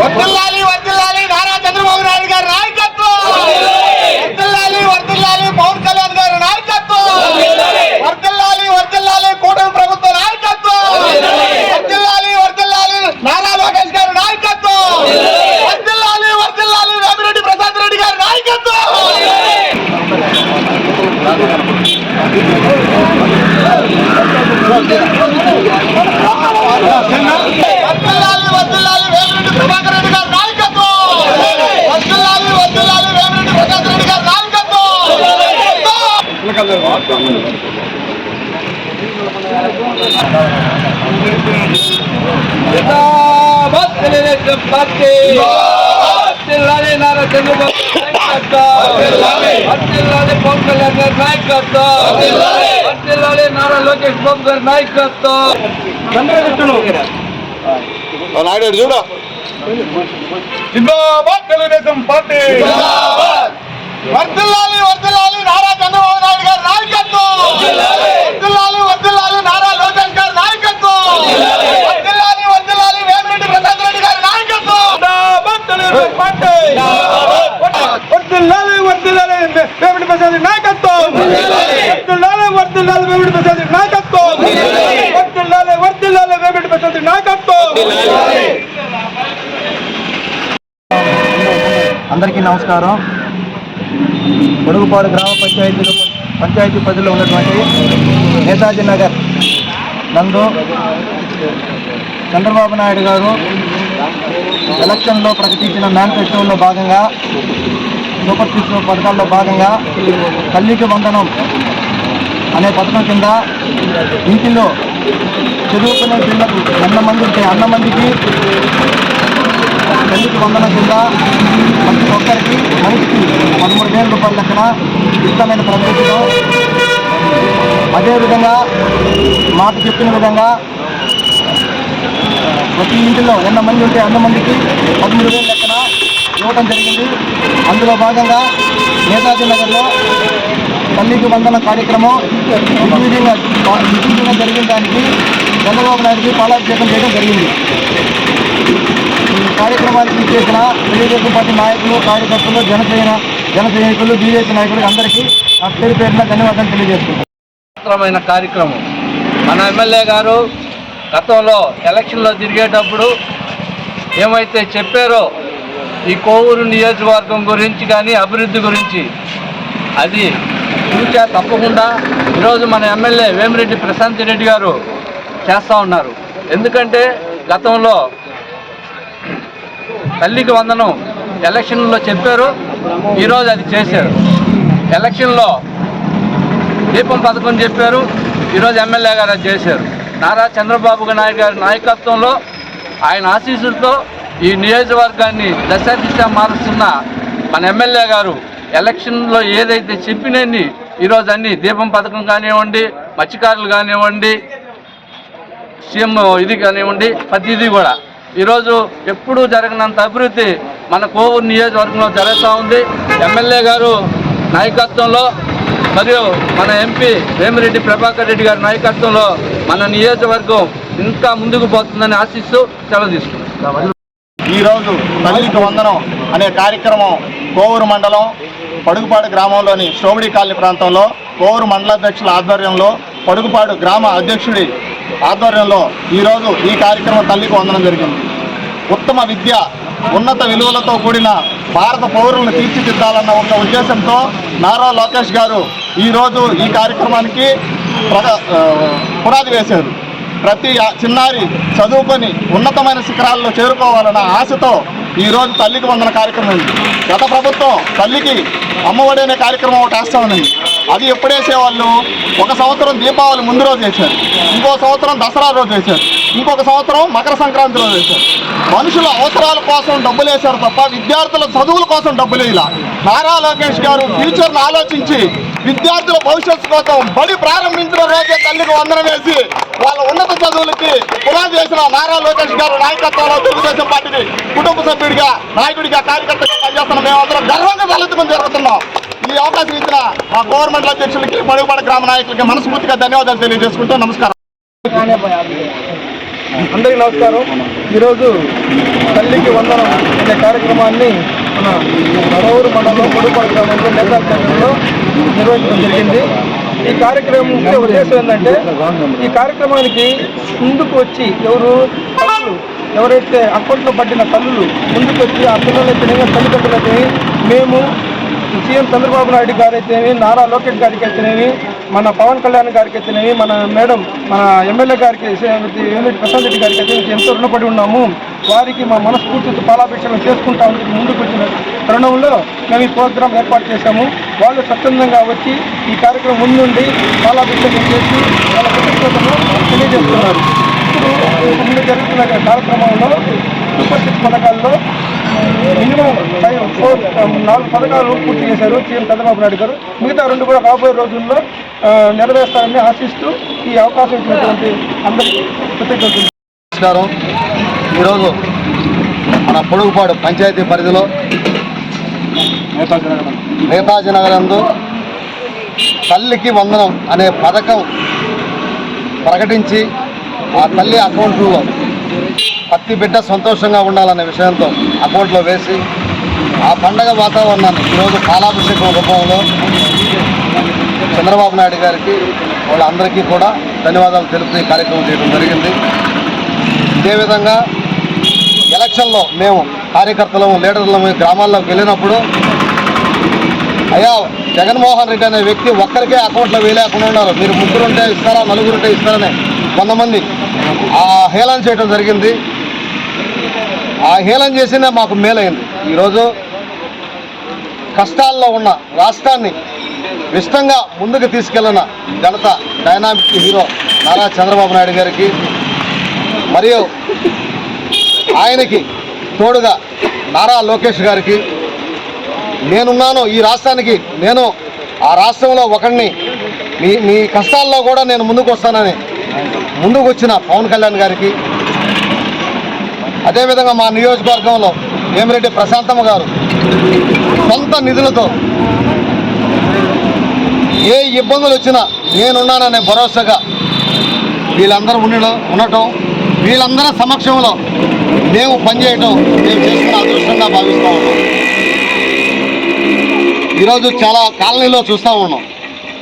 వర్తిల్లాలి వేమిడి నారా చంద్రబాబు నాయుడు గారి నాయకత్వం. వర్తిల్లాలి వర్తిల్లాలి పవన్ కళ్యాణ్ గారి నాయకత్వం. వర్తిల్లాలి వర్తిల్లాలి కూటమి ప్రభుత్వ నాయకత్వం. వర్తిల్లాలి వర్తిల్లాలి నారా లోకేష్ గారి నాయకత్వం. వర్తిల్లాలి వర్తిల్లాలి వేమిరెడ్డి ప్రసాద్ రెడ్డి గారి నాయకత్వం. వర్ధిల్లాలి, వర్ధిల్లాలి వేమిరెడ్డి ప్రభాకర్ రెడ్డి నాయకత్వం. వర్ధిల్లాలి పవన్ కళ్యాణ్ గారి నాయకత్వం. వర్ధిల్లాలి నారా లోకేష్ బాబు గారి నాయకత్వం. నాయుడు చూడు. జిందాబాద్ తెలుగుదేశం పార్టీ వర్ధిల్లాలి నారా చంద్రబాబు నాయుడు గారి నాయకత్వం వర్ధిల్లాలి వర్ధిల్లాలి నారా లోకేష్ గారి నాయకత్వం వర్ధిల్లాలి వర్ధిల్లాలి వేమిరెడ్డి ప్రసాద్ రెడ్డి గారి నాయకత్వం జిందాబాద్ తెలుగుదేశం పార్టీ వర్ధిల్లాలి వేమిరెడ్డి ప్రసాద్ నాయకత్వం. వర్ధిల్లాలి వర్ధిల్లాలి వేమిరెడ్డి ప్రసాద్ నాయకత్వం. వర్ధిల్లాలి వర్ధిల్లాలి వేమిరెడ్డి ప్రసాద్ నాయకత్వం. అందరికీ నమస్కారం. పొడుగుపాడు గ్రామ పంచాయతీలో పంచాయతీ పరిధిలో ఉన్నటువంటి నేతాజీ నగర్ నందు చంద్రబాబు నాయుడు గారు ఎలక్షన్లో ప్రకటించిన మేనిఫెస్టోలో భాగంగా సూపర్ సిక్స్ పథకాల్లో భాగంగా తల్లికి వందనం అనే పథకం కింద ఇంటిలో చదువుకునే పిల్లలకు అన్న మంది ఉంటే అన్న మందికి తల్లికి వందనం కింద ప్రతి ఒక్కరికి మనిషికి పదమూడు వేల రూపాయల లెక్కన ఇష్టమైన ప్రదేశంలో అదేవిధంగా మాట చెప్పిన విధంగా ప్రతి ఇంటిలో ఎన్న మంది ఉంటే అన్న మందికి పదమూడు వేల ఇవ్వడం జరిగింది. అందులో భాగంగా నేతాజీ నగర్లో తల్లికి వందన కార్యక్రమం విజయంగా విజయంగా జరిగిన దానికి చంద్రబాబు నాయుడికి పాలాభిషేకం చేయడం జరిగింది. ఈ కార్యక్రమానికి చేసిన తెలుగుదేశం పార్టీ నాయకులు కార్యకర్తలు జనసేన జనసైనికులు బీజేపీ నాయకులు అందరికీ నా పేరు పేరున ధన్యవాదాలు తెలియజేస్తున్నాను. కార్యక్రమం. మన ఎమ్మెల్యే గారు గతంలో ఎలక్షన్లో తిరిగేటప్పుడు ఏమైతే చెప్పారో ఈ కోవూరు నియోజకవర్గం గురించి కానీ అభివృద్ధి గురించి అది చూచా తప్పకుండా. ఈరోజు మన ఎమ్మెల్యే వేమిరెడ్డి ప్రశాంత్ రెడ్డి గారు చేస్తూ ఉన్నారు. ఎందుకంటే గతంలో తల్లికి వందనం ఎలక్షన్లో చెప్పారు ఈరోజు అది చేశారు. ఎలక్షన్లో దీపం పథకం చెప్పారు ఈరోజు ఎమ్మెల్యే గారు అది చేశారు. నారా చంద్రబాబు నాయుడు గారి నాయకత్వంలో ఆయన ఆశీస్సులతో ఈ నియోజకవర్గాన్ని దశ దిశ మారుస్తున్న మన ఎమ్మెల్యే గారు ఎలక్షన్లో ఏదైతే చెప్పినన్ని ఈరోజు అన్ని దీపం పథకం కానివ్వండి మత్స్యకారులు కానివ్వండి సీఎం ఇది కానివ్వండి ప్రతిదీ కూడా. ఈరోజు ఎప్పుడూ జరగనంత అభివృద్ధి మన కోవూరు నియోజకవర్గంలో జరుగుతూ ఉంది. ఎమ్మెల్యే గారు నాయకత్వంలో మరియు మన ఎంపీ వేమిరెడ్డి ప్రభాకర్ రెడ్డి గారి నాయకత్వంలో మన నియోజకవర్గం ఇంకా ముందుకు పోతుందని ఆశిస్తూ సెలవు తీసుకున్నాం ఈరోజు తల్లికి వందనం అనే కార్యక్రమం కోవూరు మండలం పడుగుపాడు గ్రామంలోని శ్రోమిడి కాలనీ ప్రాంతంలో కోవూరు మండలాధ్యక్షుల ఆధ్వర్యంలో పడుగుపాడు గ్రామ అధ్యక్షుడి ఆధ్వర్యంలో ఈరోజు ఈ కార్యక్రమం తల్లికి వందనం జరిగింది. ఉత్తమ విద్య ఉన్నత విలువలతో కూడిన భారత పౌరులను తీర్చిదిద్దాలన్న ఒక ఉద్దేశంతో నారా లోకేష్ గారు ఈరోజు ఈ కార్యక్రమానికి పునాది వేశారు. ప్రతి చిన్నారి చదువుకొని ఉన్నతమైన శిఖరాల్లో చేరుకోవాలన్న ఆశతో ఈరోజు తల్లికి వందన కార్యక్రమం ఉంది గత ప్రభుత్వం తల్లికి అమ్మఒడి అనే కార్యక్రమం ఒకటి వేస్తా ఉంది అది ఎప్పుడు వేసేవాళ్ళు? ఒక సంవత్సరం దీపావళి ముందు రోజు వేశారు. ఇంకో సంవత్సరం దసరా రోజు వేశారు. ఇంకొక సంవత్సరం మకర సంక్రాంతిలో వేశారు. మనుషుల అవసరాల కోసం డబ్బులు వేశారు తప్ప విద్యార్థుల చదువుల కోసం డబ్బులు వేయాల. నారా లోకేష్ గారు ఫ్యూచర్ను ఆలోచించి విద్యార్థుల భవిష్యత్తు కోసం బడి ప్రారంభించిన రోజే తల్లికి వందనం వేసి వాళ్ళ ఉన్నత చదువులకి పునాది చేసిన నారా లోకేష్ గారు నాయకత్వంలో తెలుగుదేశం పార్టీని కుటుంబ సభ్యుడిగా నాయకుడిగా కార్యకర్తగా పనిచేస్తున్న మేమందరం గర్వంగా తలెత్తుకుని జరుగుతున్నాం ఈ అవకాశం ఇచ్చిన మా గవర్నమెంట్ అధ్యక్షులకి మరుగుపడ గ్రామ నాయకులకి మనస్ఫూర్తిగా ధన్యవాదాలు తెలియజేసుకుంటూ నమస్కారం. అందరికీ నమస్కారం. ఈరోజు తల్లికి వందనం అనే కార్యక్రమాన్ని మన నడవూరు మండలం పొడుపాడు గ్రామంలో నేతాల కేంద్రంలో నిర్వహించడం జరిగింది. ఈ కార్యక్రమం ఉద్దేశం ఏంటంటే ఈ కార్యక్రమానికి ముందుకు వచ్చి ఎవరు తల్లులు ఎవరైతే అకౌంట్లో పట్టిన తల్లులు ముందుకు వచ్చి ఆ పిల్లలైతేనేమి తల్లిదండ్రులైతేనేమి మేము సీఎం చంద్రబాబు నాయుడు గారు అయితేనేమి నారా లోకేష్ గారికి అయితేనేమి మన పవన్ కళ్యాణ్ గారికి అయితేనేమి మన మేడం మన ఎమ్మెల్యే గారికి యూనిట్ వేమిరెడ్డి ప్రసాద్ రెడ్డి గారికి అయితే ఎంతో రుణపడి ఉన్నాము. వారికి మా మనస్ఫూర్తితో పాలాభిషేకం చేసుకుంటామని ముందుకు వచ్చిన తరుణంలో మేము ఈ ప్రోగ్రాం ఏర్పాటు చేశాము. వాళ్ళు స్వచ్ఛందంగా వచ్చి ఈ కార్యక్రమం ముందుండి పాలాభిషేకం చేసి వాళ్ళ కృతజ్ఞతను తెలియజేస్తున్నారు. ఇప్పుడు ముందు జరుగుతున్న కార్యక్రమంలో సూపర్ సిక్స్ పథకాల్లో మినిమం ఫోర్ నాలుగు పథకాలు పూర్తి చేశారు సీఎం చంద్రబాబు నాయుడు గారు. మిగతా రెండు కూడా రాబోయే రోజుల్లో నెరవేర్స్తారని ఆశిస్తూ ఈ అవకాశం ఇచ్చినటువంటి అందరికీ కృతజ్ఞతలు. నమస్కారం. ఈరోజు మన పొడుగుపాడు పంచాయతీ పరిధిలో నేతాజీ నగర్ తల్లికి వందనం అనే పథకం ప్రకటించి ఆ తల్లి అకౌంట్లో ప్రతి బిడ్డ సంతోషంగా ఉండాలనే విషయంతో అకౌంట్లో వేసి ఆ పండగ వాతావరణాన్ని ఈరోజు పాలాభిషేకం రూపంలో చంద్రబాబు నాయుడు గారికి వాళ్ళందరికీ కూడా ధన్యవాదాలు తెలుపుతూ కార్యక్రమం చేయడం జరిగింది. అదేవిధంగా ఎలక్షన్లో మేము కార్యకర్తలము లీడర్లము గ్రామాల్లోకి వెళ్ళినప్పుడు అయ్యా జగన్మోహన్ రెడ్డి అనే వ్యక్తి ఒక్కరికే అకౌంట్లో వేయలేకుండా ఉన్నారు. మీరు ముగ్గురుంటే ఇస్తారా నలుగురుంటే ఇస్తారని కొంతమంది ఆ హేళన చేయడం జరిగింది. ఆ హేళన చేసిందే మాకు మేలైంది. ఈరోజు కష్టాల్లో ఉన్న రాష్ట్రాన్ని ఇష్టంగా ముందుకు తీసుకెళ్ళిన ఘనత డైనామిక్ హీరో నారా చంద్రబాబు నాయుడు గారికి మరియు ఆయనకి తోడుగా నారా లోకేష్ గారికి నేనున్నాను ఈ రాష్ట్రానికి నేను ఆ రాష్ట్రంలో ఒకడిని మీ మీ కష్టాల్లో కూడా నేను ముందుకు వస్తానని ముందుకు వచ్చిన పవన్ కళ్యాణ్ గారికి. అదేవిధంగా మా నియోజకవర్గంలో వేమిరెడ్డి ప్రశాంతమ్మ గారు సొంత నిధులతో ఏ ఇబ్బందులు వచ్చినా నేనున్నాననే భరోసాగా వీళ్ళందరూ ఉండడం ఉండటం వీళ్ళందరి సమక్షంలో మేము పనిచేయటం మేము చేసుకున్న అదృష్టంగా భావిస్తూ ఉన్నాం. ఈరోజు చాలా కాలనీలో చూస్తూ ఉన్నాం.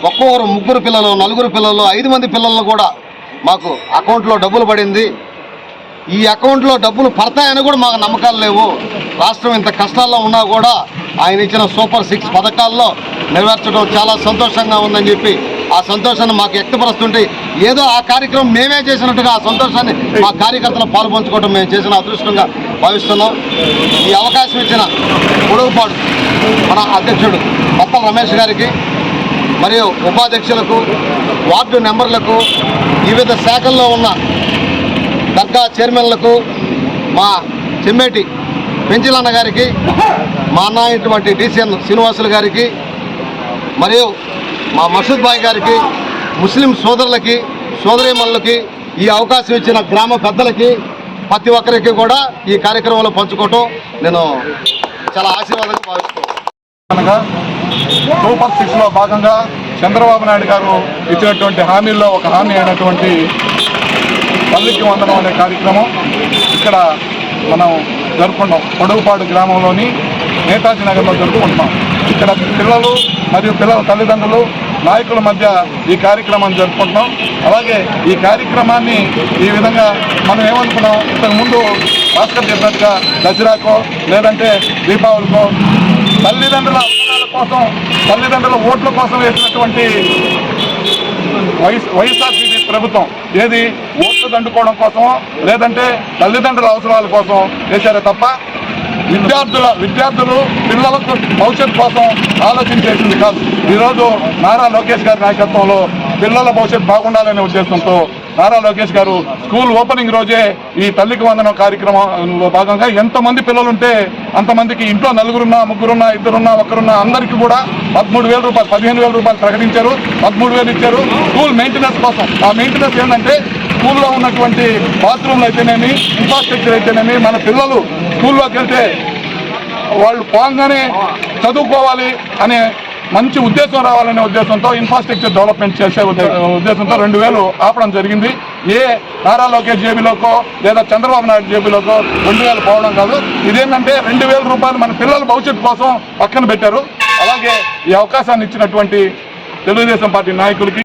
ఒక్కొక్కరు ముగ్గురు పిల్లలు నలుగురు పిల్లలు ఐదు మంది పిల్లలను కూడా మాకు అకౌంట్లో డబ్బులు పడింది. ఈ అకౌంట్లో డబ్బులు పడతాయని కూడా మాకు నమ్మకాలు లేవు. రాష్ట్రం ఇంత కష్టాల్లో ఉన్నా కూడా ఆయన ఇచ్చిన సూపర్ సిక్స్ పథకాల్లో నెరవేర్చడం చాలా సంతోషంగా ఉందని చెప్పి ఆ సంతోషాన్ని మాకు వ్యక్తపరుస్తుంటే ఏదో ఆ కార్యక్రమం మేమే చేసినట్టుగా ఆ సంతోషాన్ని మా కార్యకర్తలు పాల్పంచుకోవడం మేము చేసిన అదృష్టంగా భావిస్తున్నాం. ఈ అవకాశం ఇచ్చిన పొడవుపాడు మన అధ్యక్షుడు పప్పల రమేష్ గారికి మరియు ఉపాధ్యక్షులకు వార్డు మెంబర్లకు వివిధ శాఖల్లో ఉన్న దర్గా చైర్మన్లకు మా చెమ్మేటి పెంచిలన్న గారికి మా అన్న అయినటువంటి డిసిఎన్ శ్రీనివాసులు గారికి మరియు మా మసూద్ బాయ్ గారికి ముస్లిం సోదరులకి సోదరిమణులకి ఈ అవకాశం ఇచ్చిన గ్రామ పెద్దలకి ప్రతి ఒక్కరికి కూడా ఈ కార్యక్రమంలో పంచుకోవటం నేను చాలా ఆశీర్వాదంగా భావిస్తున్నాను. సూపర్ సిక్స్లో భాగంగా చంద్రబాబు నాయుడు గారు ఇచ్చినటువంటి హామీల్లో ఒక హామీ అయినటువంటి పల్లికి వందనం అనే కార్యక్రమం ఇక్కడ మనం జరుపుకుంటాం పొడవుపాడు గ్రామంలోని నేతాజీ నగర్లో జరుపుకుంటున్నాం. ఇక్కడ పిల్లలు మరియు పిల్లల తల్లిదండ్రులు నాయకుల మధ్య ఈ కార్యక్రమాన్ని జరుపుకుంటున్నాం. అలాగే ఈ కార్యక్రమాన్ని ఈ విధంగా మనం ఏమనుకున్నాం? ఇంతకుముందు భాస్కర్ చెప్పినట్టుగా దసరాకో లేదంటే దీపావళికో తల్లిదండ్రుల అవసరాల కోసం తల్లిదండ్రుల ఓట్ల కోసం వేసినటువంటి వైఎస్ వైఎస్ఆర్సీపీ ప్రభుత్వం ఏది? ఓట్లు దండుకోవడం కోసమో లేదంటే తల్లిదండ్రుల అవసరాల కోసం వేశారే తప్ప విద్యార్థుల విద్యార్థులు పిల్లలకు భవిష్యత్తు కోసం ఆలోచించేసింది కాదు. ఈరోజు నారా లోకేష్ గారి నాయకత్వంలో పిల్లల భవిష్యత్తు బాగుండాలనే ఉద్దేశంతో నారా లోకేష్ గారు స్కూల్ ఓపెనింగ్ రోజే ఈ తల్లికి వందనం కార్యక్రమంలో భాగంగా ఎంతమంది పిల్లలు ఉంటే అంతమందికి ఇంట్లో నలుగురున్నా ముగ్గురున్నా ఇద్దరున్నా ఒక్కరున్నా అందరికీ కూడా పదమూడు వేల రూపాయలు పదిహేను వేల రూపాయలు ప్రకటించారు. పదమూడు వేలు ఇచ్చారు. స్కూల్ మెయింటెనెన్స్ కోసం. ఆ మెయింటెనెన్స్ ఏంటంటే స్కూల్లో ఉన్నటువంటి బాత్రూమ్లు అయితేనేమి ఇన్ఫ్రాస్ట్రక్చర్ అయితేనేమి మన పిల్లలు స్కూల్లోకి వెళ్తే వాళ్ళు పోగానే చదువుకోవాలి అనే మంచి ఉద్దేశం రావాలనే ఉద్దేశంతో ఇన్ఫ్రాస్ట్రక్చర్ డెవలప్మెంట్ చేసే ఉద్దేశంతో రెండు వేలు ఆపడం జరిగింది. ఏ నారా లోకేష్ జేబీలోకో లేదా చంద్రబాబు నాయుడు జేబీలోకో రెండు వేలు పోవడం కాదు. ఇదేంటంటే రెండు వేల రూపాయలు మన పిల్లల భవిష్యత్తు కోసం పక్కన పెట్టారు. అలాగే ఈ అవకాశాన్ని ఇచ్చినటువంటి తెలుగుదేశం పార్టీ నాయకులకి